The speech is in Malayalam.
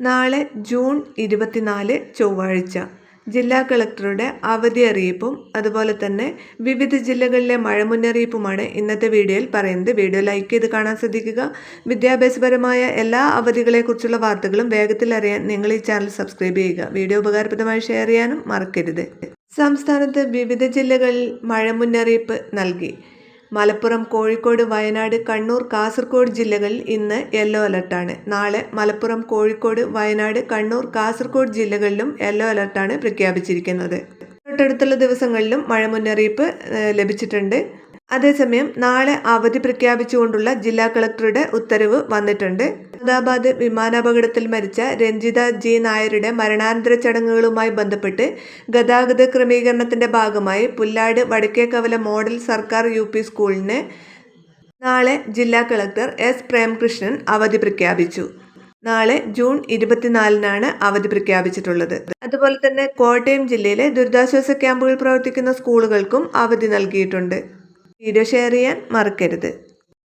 നാളെ ജൂൺ ഇരുപത്തിനാല് ചൊവ്വാഴ്ച. ജില്ലാ കളക്ടറുടെ അവധി അറിയിപ്പും അതുപോലെ തന്നെ വിവിധ ജില്ലകളിലെ മഴ മുന്നറിയിപ്പുമാണ് ഇന്നത്തെ വീഡിയോയിൽ പറയുന്നത്. വീഡിയോ ലൈക്ക് ചെയ്ത് കാണാൻ ശ്രദ്ധിക്കുക. വിദ്യാഭ്യാസപരമായ എല്ലാ അവധികളെക്കുറിച്ചുള്ള വാർത്തകളും വേഗത്തിൽ അറിയാൻ നിങ്ങൾ ഈ ചാനൽ സബ്സ്ക്രൈബ് ചെയ്യുക. വീഡിയോ ഉപകാരപ്രദമായി ഷെയർ ചെയ്യാനും മറക്കരുത്. സംസ്ഥാനത്ത് വിവിധ ജില്ലകളിൽ മഴ മുന്നറിയിപ്പ് നൽകി. മലപ്പുറം കോഴിക്കോട് വയനാട് കണ്ണൂർ കാസർഗോഡ് ജില്ലകളിൽ ഇന്ന് യെല്ലോ അലർട്ടാണ്. നാളെ മലപ്പുറം കോഴിക്കോട് വയനാട് കണ്ണൂർ കാസർഗോഡ് ജില്ലകളിലും യെല്ലോ അലർട്ടാണ് പ്രഖ്യാപിച്ചിരിക്കുന്നത്. തൊട്ടടുത്തുള്ള ദിവസങ്ങളിലും മഴ മുന്നറിയിപ്പ് ലഭിച്ചിട്ടുണ്ട്. അതേസമയം നാളെ അവധി പ്രഖ്യാപിച്ചുകൊണ്ടുള്ള ജില്ലാ കളക്ടറുടെ ഉത്തരവ് വന്നിട്ടുണ്ട്. അഹമ്മദാബാദ് വിമാനാപകടത്തിൽ മരിച്ച രഞ്ജിത ജി നായരുടെ മരണാനന്തര ചടങ്ങുകളുമായി ബന്ധപ്പെട്ട് ഗതാഗത ക്രമീകരണത്തിന്റെ ഭാഗമായി പുല്ലാട് വടക്കേക്കവല മോഡൽ സർക്കാർ യു പി സ്കൂളിന് നാളെ ജില്ലാ കളക്ടർ എസ് പ്രേംകൃഷ്ണൻ അവധി പ്രഖ്യാപിച്ചു. നാളെ ജൂൺ ഇരുപത്തിനാലിനാണ് അവധി പ്രഖ്യാപിച്ചിട്ടുള്ളത്. അതുപോലെ തന്നെ കോട്ടയം ജില്ലയിലെ ദുരിതാശ്വാസ ക്യാമ്പുകൾ പ്രവർത്തിക്കുന്ന സ്കൂളുകൾക്കും അവധി നൽകിയിട്ടുണ്ട്. വീഡിയോ ഷെയർ ചെയ്യാൻ മറക്കരുത്.